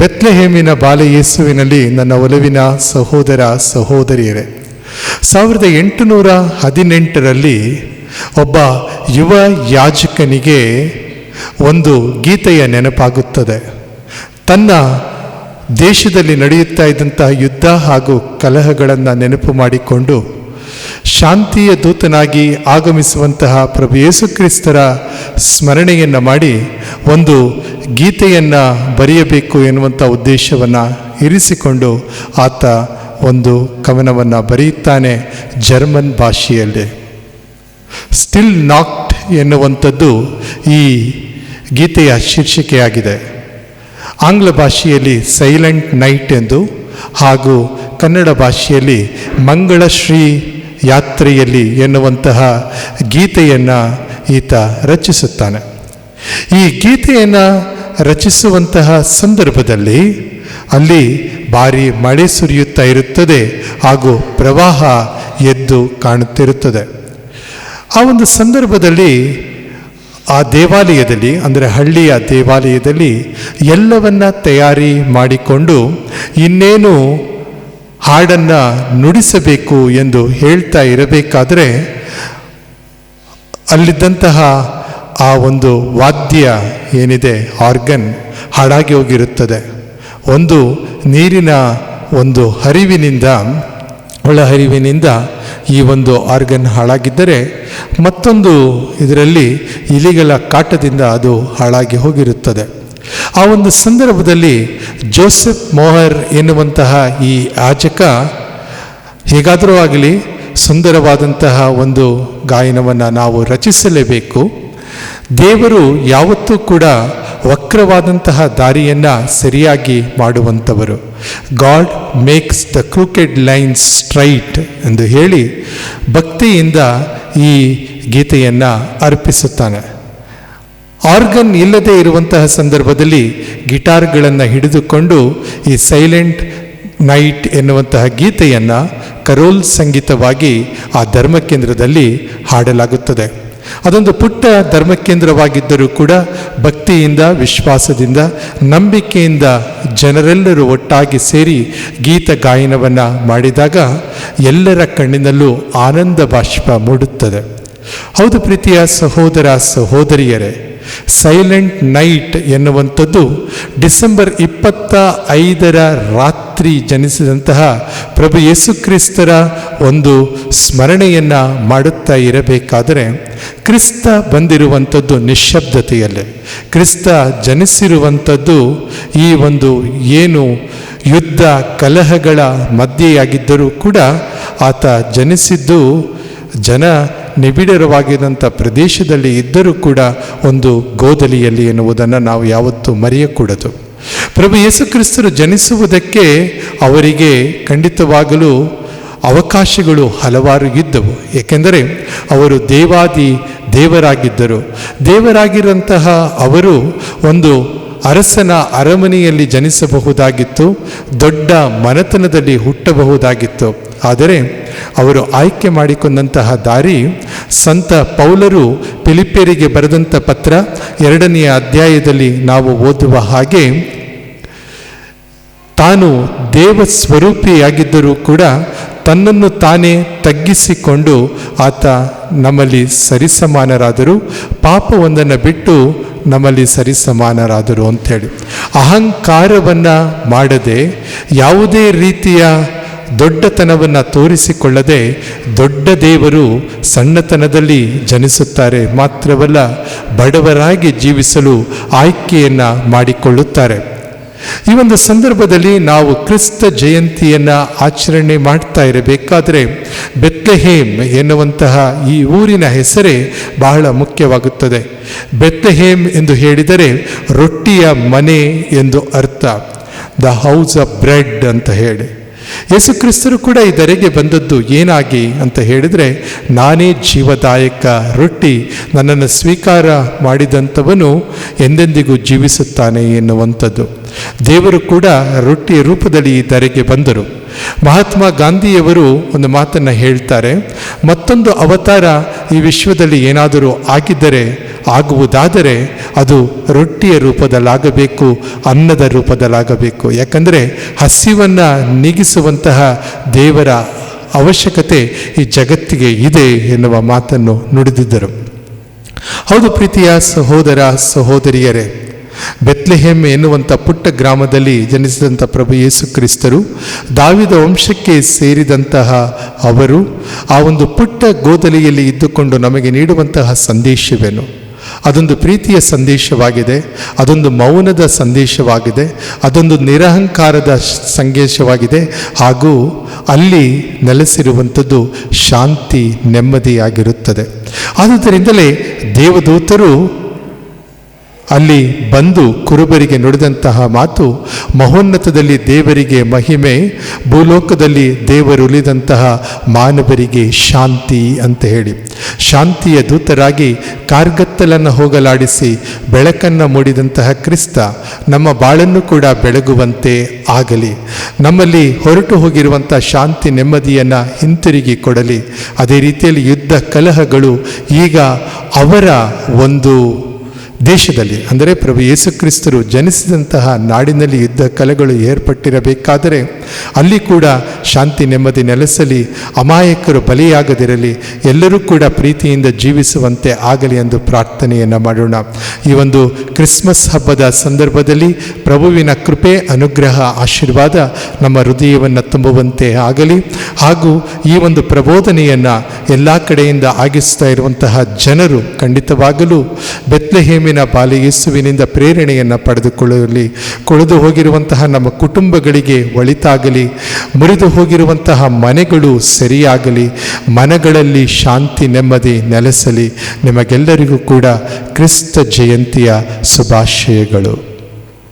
ಬೆತ್ಲೆಹೇಮಿನ ಬಾಲಯೇಸುವಿನಲ್ಲಿ ನನ್ನ ಒಲವಿನ ಸಹೋದರ ಸಹೋದರಿಯರೇ, ಸಾವಿರದ ಎಂಟುನೂರ ಹದಿನೆಂಟರಲ್ಲಿ ಒಬ್ಬ ಯುವ ಯಾಜಕನಿಗೆ ಒಂದು ಗೀತೆಯ ನೆನಪಾಗುತ್ತದೆ. ತನ್ನ ದೇಶದಲ್ಲಿ ನಡೆಯುತ್ತಾ ಇದ್ದಂತಹ ಯುದ್ಧ ಹಾಗೂ ಕಲಹಗಳನ್ನು ನೆನಪು ಮಾಡಿಕೊಂಡು ಶಾಂತಿಯ ದೂತನಾಗಿ ಆಗಮಿಸುವಂತಹ ಪ್ರಭು ಯೇಸು ಕ್ರಿಸ್ತರ ಸ್ಮರಣೆಯನ್ನು ಮಾಡಿ ಒಂದು ಗೀತೆಯನ್ನು ಬರೆಯಬೇಕು ಎನ್ನುವಂಥ ಉದ್ದೇಶವನ್ನು ಇರಿಸಿಕೊಂಡು ಆತ ಒಂದು ಕವನವನ್ನು ಬರೆಯುತ್ತಾನೆ ಜರ್ಮನ್ ಭಾಷೆಯಲ್ಲಿ. ಸ್ಟಿಲ್ ನಾಕ್ಟ್ ಎನ್ನುವಂಥದ್ದು ಈ ಗೀತೆಯ ಶೀರ್ಷಿಕೆಯಾಗಿದೆ. ಆಂಗ್ಲ ಭಾಷೆಯಲ್ಲಿ ಸೈಲೆಂಟ್ ನೈಟ್ ಎಂದು ಹಾಗೂ ಕನ್ನಡ ಭಾಷೆಯಲ್ಲಿ ಮಂಗಳಶ್ರೀ ಯಾತ್ರೆಯಲ್ಲಿ ಎನ್ನುವಂತಹ ಗೀತೆಯನ್ನು ಈತ ರಚಿಸುತ್ತಾನೆ. ಈ ಗೀತೆಯನ್ನು ರಚಿಸುವಂತಹ ಸಂದರ್ಭದಲ್ಲಿ ಅಲ್ಲಿ ಭಾರಿ ಮಳೆ ಸುರಿಯುತ್ತಾ ಇರುತ್ತದೆ ಹಾಗೂ ಪ್ರವಾಹ ಎದ್ದು ಕಾಣುತ್ತಿರುತ್ತದೆ. ಆ ಒಂದು ಸಂದರ್ಭದಲ್ಲಿ ಆ ದೇವಾಲಯದಲ್ಲಿ, ಅಂದರೆ ಹಳ್ಳಿಯ ದೇವಾಲಯದಲ್ಲಿ ಎಲ್ಲವನ್ನ ತಯಾರಿ ಮಾಡಿಕೊಂಡು ಇನ್ನೇನು ಹಾಡನ್ನು ನುಡಿಸಬೇಕು ಎಂದು ಹೇಳ್ತಾ ಇರಬೇಕಾದರೆ ಅಲ್ಲಿದ್ದಂತಹ ಆ ಒಂದು ವಾದ್ಯ ಏನಿದೆ, ಆರ್ಗನ್ ಹಾಳಾಗಿ ಹೋಗಿರುತ್ತದೆ. ಒಂದು ನೀರಿನ ಒಂದು ಹರಿವಿನಿಂದ ಒಳಹರಿವಿನಿಂದ ಈ ಒಂದು ಆರ್ಗನ್ ಹಾಳಾಗಿದ್ದರೆ ಮತ್ತೊಂದು ಇದರಲ್ಲಿ ಇಲಿಗಳ ಕಾಟದಿಂದ ಅದು ಹಾಳಾಗಿ ಹೋಗಿರುತ್ತದೆ. ಆ ಒಂದು ಸಂದರ್ಭದಲ್ಲಿ ಜೋಸೆಫ್ ಮೋಹರ್ ಎನ್ನುವಂತಹ ಈ ಆಚಕ ಹೇಗಾದರೂ ಆಗಲಿ ಸುಂದರವಾದಂತಹ ಒಂದು ಗಾಯನವನ್ನು ನಾವು ರಚಿಸಲೇಬೇಕು. ದೇವರು ಯಾವತ್ತೂ ಕೂಡ ವಕ್ರವಾದಂತಹ ದಾರಿಯನ್ನು ಸರಿಯಾಗಿ ಮಾಡುವಂಥವರು. God makes the crooked lines straight ಎಂದು ಹೇಳಿ ಭಕ್ತಿಯಿಂದ ಈ ಗೀತೆಯನ್ನು ಅರ್ಪಿಸುತ್ತಾನೆ. ಆರ್ಗನ್ ಇಲ್ಲದೆ ಇರುವಂತಹ ಸಂದರ್ಭದಲ್ಲಿ ಗಿಟಾರ್ಗಳನ್ನು ಹಿಡಿದುಕೊಂಡು ಈ ಸೈಲೆಂಟ್ ನೈಟ್ ಎನ್ನುವಂತಹ ಗೀತೆಯನ್ನು ಕರೋಲ್ ಸಂಗೀತವಾಗಿ ಆ ಧರ್ಮಕೇಂದ್ರದಲ್ಲಿ ಹಾಡಲಾಗುತ್ತದೆ. ಅದೊಂದು ಪುಟ್ಟ ಧರ್ಮಕೇಂದ್ರವಾಗಿದ್ದರೂ ಕೂಡ ಭಕ್ತಿಯಿಂದ, ವಿಶ್ವಾಸದಿಂದ, ನಂಬಿಕೆಯಿಂದ ಜನರೆಲ್ಲರೂ ಒಟ್ಟಾಗಿ ಸೇರಿ ಗೀತ ಗಾಯನವನ್ನು ಮಾಡಿದಾಗ ಎಲ್ಲರ ಕಣ್ಣಿನಲ್ಲೂ ಆನಂದ ಬಾಷ್ಪ ಮೂಡುತ್ತದೆ. ಹೌದು ಪ್ರೀತಿಯ ಸಹೋದರ ಸಹೋದರಿಯರೇ ಸೈಲೆಂಟ್ ನೈಟ್ ಎನ್ನುವಂಥದ್ದು ಡಿಸೆಂಬರ್ ಇಪ್ಪತ್ತ ಐದರ ರಾತ್ರಿ ಜನಿಸಿದಂತಹ ಪ್ರಭು ಯೇಸುಕ್ರಿಸ್ತರ ಒಂದು ಸ್ಮರಣೆಯನ್ನು ಮಾಡುತ್ತಾ ಇರಬೇಕಾದರೆ ಕ್ರಿಸ್ತ ಬಂದಿರುವಂಥದ್ದು ನಿಶ್ಶಬ್ದತೆಯಲ್ಲೇ. ಕ್ರಿಸ್ತ ಜನಿಸಿರುವಂಥದ್ದು ಈ ಒಂದು ಏನು ಯುದ್ಧ ಕಲಹಗಳ ಮಧ್ಯೆಯಾಗಿದ್ದರೂ ಕೂಡ ಆತ ಜನಿಸಿದ್ದು ಜನ ನಿಬಿಡರವಾಗಿದ್ದಂಥ ಪ್ರದೇಶದಲ್ಲಿ ಇದ್ದರೂ ಕೂಡ ಒಂದು ಗೋದಲಿಯಲ್ಲಿ ಎನ್ನುವುದನ್ನು ನಾವು ಯಾವತ್ತೂ ಮರೆಯಕೂಡದು. ಪ್ರಭು ಯೇಸುಕ್ರಿಸ್ತರು ಜನಿಸುವುದಕ್ಕೆ ಅವರಿಗೆ ಖಂಡಿತವಾಗಲೂ ಅವಕಾಶಗಳು ಹಲವಾರು ಇದ್ದವು. ಏಕೆಂದರೆ ಅವರು ದೇವಾದಿ ದೇವರಾಗಿದ್ದರು. ದೇವರಾಗಿರಂತಹ ಅವರು ಒಂದು ಅರಸನ ಅರಮನೆಯಲ್ಲಿ ಜನಿಸಬಹುದಾಗಿತ್ತು, ದೊಡ್ಡ ಮನೆತನದಲ್ಲಿ ಹುಟ್ಟಬಹುದಾಗಿತ್ತು. ಆದರೆ ಅವರು ಆಯ್ಕೆ ಮಾಡಿಕೊಂಡಂತಹ ದಾರಿ ಸಂತ ಪೌಲರು ಫಿಲಿಪಿಯರಿಗೆ ಬರೆದಂಥ ಪತ್ರ ಎರಡನೆಯ ಅಧ್ಯಾಯದಲ್ಲಿ ನಾವು ಓದುವ ಹಾಗೆ, ತಾನು ದೇವ ಸ್ವರೂಪಿಯಾಗಿದ್ದರೂ ಕೂಡ ತನ್ನನ್ನು ತಾನೇ ತಗ್ಗಿಸಿಕೊಂಡು ಆತ ನಮ್ಮಲ್ಲಿ ಸರಿಸಮಾನರಾದರು, ಪಾಪವೊಂದನ್ನು ಬಿಟ್ಟು ನಮ್ಮಲ್ಲಿ ಸರಿಸಮಾನರಾದರು ಅಂಥೇಳಿ. ಅಹಂಕಾರವನ್ನು ಮಾಡದೆ ಯಾವುದೇ ರೀತಿಯ ದೊಡ್ಡತನವನ್ನು ತೋರಿಸಿಕೊಳ್ಳದೆ ದೊಡ್ಡ ದೇವರು ಸಣ್ಣತನದಲ್ಲಿ ಜನಿಸುತ್ತಾರೆ. ಮಾತ್ರವಲ್ಲ, ಬಡವರಾಗಿ ಜೀವಿಸಲು ಆಯ್ಕೆಯನ್ನು ಮಾಡಿಕೊಳ್ಳುತ್ತಾರೆ. ಈ ಒಂದು ಸಂದರ್ಭದಲ್ಲಿ ನಾವು ಕ್ರಿಸ್ತ ಜಯಂತಿಯನ್ನು ಆಚರಣೆ ಮಾಡ್ತಾ ಇರಬೇಕಾದರೆ ಬೆತ್ತಹೇಮ್ ಎನ್ನುವಂತಹ ಈ ಊರಿನ ಹೆಸರೇ ಬಹಳ ಮುಖ್ಯವಾಗುತ್ತದೆ. ಬೆತ್ತಹೇಮ್ ಎಂದು ಹೇಳಿದರೆ ರೊಟ್ಟಿಯ ಮನೆ ಎಂದು ಅರ್ಥ. ದ ಹೌಸ್ ಆಫ್ ಬ್ರೆಡ್ ಅಂತ ಹೇಳಿ. ಯೇಸು ಕ್ರಿಸ್ತರು ಕೂಡ ದರೆಗೆ ಬಂದದ್ದು ಏನಾಗಿ ಅಂತ ಹೇಳಿದರೆ, ನಾನೇ ಜೀವದಾಯಕ ರೊಟ್ಟಿ ನನ್ನನ್ನು ಸ್ವೀಕಾರ ಮಾಡಿದಂಥವನು ಎಂದೆಂದಿಗೂ ಜೀವಿಸುತ್ತಾನೆ ಎನ್ನುವಂಥದ್ದು. ದೇವರು ಕೂಡ ರೊಟ್ಟಿಯ ರೂಪದಲ್ಲಿ ಈ ಧರೆಗೆ ಬಂದರು. ಮಹಾತ್ಮ ಗಾಂಧಿಯವರು ಒಂದು ಮಾತನ್ನು ಹೇಳ್ತಾರೆ, ಮತ್ತೊಂದು ಅವತಾರ ಈ ವಿಶ್ವದಲ್ಲಿ ಏನಾದರೂ ಆಗಿದ್ದರೆ, ಆಗುವುದಾದರೆ ಅದು ರೊಟ್ಟಿಯ ರೂಪದಲ್ಲಾಗಬೇಕು, ಅನ್ನದ ರೂಪದಲ್ಲಾಗಬೇಕು. ಯಾಕಂದರೆ ಹಸಿವನ್ನು ನೀಗಿಸುವಂತಹ ದೇವರ ಅವಶ್ಯಕತೆ ಈ ಜಗತ್ತಿಗೆ ಇದೆ ಎನ್ನುವ ಮಾತನ್ನು ನುಡಿದಿದ್ದರು. ಹೌದು ಪ್ರೀತಿಯ ಸಹೋದರ ಸಹೋದರಿಯರೇ ಬೆತ್ಲೆಹೆಮ್ ಎನ್ನುವಂಥ ಪುಟ್ಟ ಗ್ರಾಮದಲ್ಲಿ ಜನಿಸಿದಂಥ ಪ್ರಭು ಯೇಸು ಕ್ರಿಸ್ತರು, ದಾವಿದ ವಂಶಕ್ಕೆ ಸೇರಿದಂತಹ ಅವರು ಆ ಒಂದು ಪುಟ್ಟ ಗೋದಲಿಯಲ್ಲಿ ಇದ್ದುಕೊಂಡು ನಮಗೆ ನೀಡುವಂತಹ ಸಂದೇಶವೇನು? ಅದೊಂದು ಪ್ರೀತಿಯ ಸಂದೇಶವಾಗಿದೆ, ಅದೊಂದು ಮೌನದ ಸಂದೇಶವಾಗಿದೆ, ಅದೊಂದು ನಿರಹಂಕಾರದ ಸಂದೇಶವಾಗಿದೆ, ಹಾಗೂ ಅಲ್ಲಿ ನೆಲೆಸಿರುವಂಥದ್ದು ಶಾಂತಿ ನೆಮ್ಮದಿಯಾಗಿರುತ್ತದೆ. ಆದುದರಿಂದಲೇ ದೇವದೂತರು ಅಲ್ಲಿ ಬಂದು ಕುರುಬರಿಗೆ ನುಡಿದಂತಹ ಮಾತು, ಮಹೋನ್ನತದಲ್ಲಿ ದೇವರಿಗೆ ಮಹಿಮೆ, ಭೂಲೋಕದಲ್ಲಿ ದೇವರುಲಿದಂತಹ ಮಾನವರಿಗೆ ಶಾಂತಿ ಅಂತ ಹೇಳಿ. ಶಾಂತಿಯ ದೂತರಾಗಿ ಕಾರ್ಗತ್ತಲನ್ನು ಹೋಗಲಾಡಿಸಿ ಬೆಳಕನ್ನು ಮೂಡಿದಂತಹ ಕ್ರಿಸ್ತ ನಮ್ಮ ಬಾಳನ್ನು ಕೂಡ ಬೆಳಗುವಂತೆ ಆಗಲಿ. ನಮ್ಮಲ್ಲಿ ಹೊರಟು ಹೋಗಿರುವಂಥ ಶಾಂತಿ ನೆಮ್ಮದಿಯನ್ನು ಹಿಂತಿರುಗಿ ಕೊಡಲಿ. ಅದೇ ರೀತಿಯಲ್ಲಿ ಯುದ್ಧ ಕಲಹಗಳು ಈಗ ಅವರ ಒಂದು ದೇಶದಲ್ಲಿ, ಅಂದರೆ ಪ್ರಭು ಯೇಸುಕ್ರಿಸ್ತರು ಜನಿಸಿದಂತಹ ನಾಡಿನಲ್ಲಿ ಯುದ್ಧ ಕಲೆಗಳು ಏರ್ಪಟ್ಟಿರಬೇಕಾದರೆ, ಅಲ್ಲಿ ಕೂಡ ಶಾಂತಿ ನೆಮ್ಮದಿ ನೆಲೆಸಲಿ, ಅಮಾಯಕರು ಬಲಿಯಾಗದಿರಲಿ, ಎಲ್ಲರೂ ಕೂಡ ಪ್ರೀತಿಯಿಂದ ಜೀವಿಸುವಂತೆ ಆಗಲಿ ಎಂದು ಪ್ರಾರ್ಥನೆಯನ್ನು ಮಾಡೋಣ. ಈ ಒಂದು ಕ್ರಿಸ್ಮಸ್ ಹಬ್ಬದ ಸಂದರ್ಭದಲ್ಲಿ ಪ್ರಭುವಿನ ಕೃಪೆ, ಅನುಗ್ರಹ, ಆಶೀರ್ವಾದ ನಮ್ಮ ಹೃದಯವನ್ನು ತುಂಬುವಂತೆ ಆಗಲಿ. ಹಾಗೂ ಈ ಒಂದು ಪ್ರಬೋಧನೆಯನ್ನು ಎಲ್ಲ ಕಡೆಯಿಂದ ಆಗಿಸ್ತಾ ಇರುವಂತಹ ಜನರು ಖಂಡಿತವಾಗಲೂ ಬೆತ್ಲೆಹೇಮಿನ ಬಾಲಿ ಯೇಸುವಿನಿಂದ ಪ್ರೇರಣೆಯನ್ನು ಪಡೆದುಕೊಳ್ಳಲಿ. ಕೊಳೆದು ಹೋಗಿರುವಂತಹ ನಮ್ಮ ಕುಟುಂಬಗಳಿಗೆ ಒಳಿತಾಗಲಿ. ಮುರಿದು ಹೋಗಿರುವಂತಹ ಮನೆಗಳು ಸರಿಯಾಗಲಿ. ಮನಗಳಲ್ಲಿ ಶಾಂತಿ, ನೆಮ್ಮದಿ ನೆಲೆಸಲಿ. ನಿಮಗೆಲ್ಲರಿಗೂ ಕೂಡ ಕ್ರಿಸ್ತ ಜಯಂತಿಯ ಶುಭಾಶಯಗಳು.